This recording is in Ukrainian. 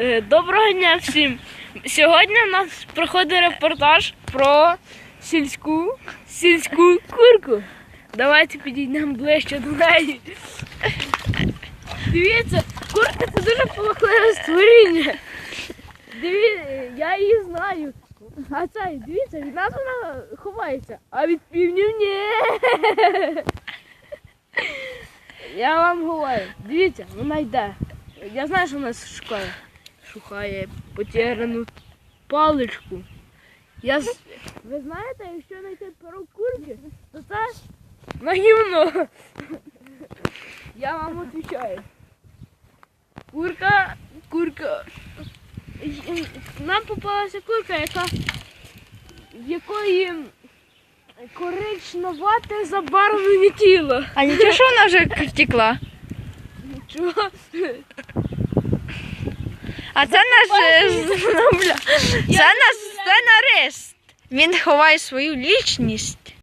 Е, Доброго дня всім. Сьогодні у нас проходить репортаж про сільську сільську курку. Давайте підійдемо ближче до неї. Дивіться, курка це дуже полохливе створіння. Дивіться, я її знаю. А це, дивіться, від нас вона ховається, а від півнів ні. Я вам говорю, дивіться, вона йде. Я знаю, що вона шукає. Шукає потеряну паличку. Я... Ви знаєте, якщо знайти перо курки, то це на гівно. Я вам відповідаю. Курка, курка. Нам попалася курка, яка в якої коричневате забарвлення тіло. А нічого, що вона вже втекла? Чого? А це наш е, ну, це наш сценарист. Він ховає свою лічність.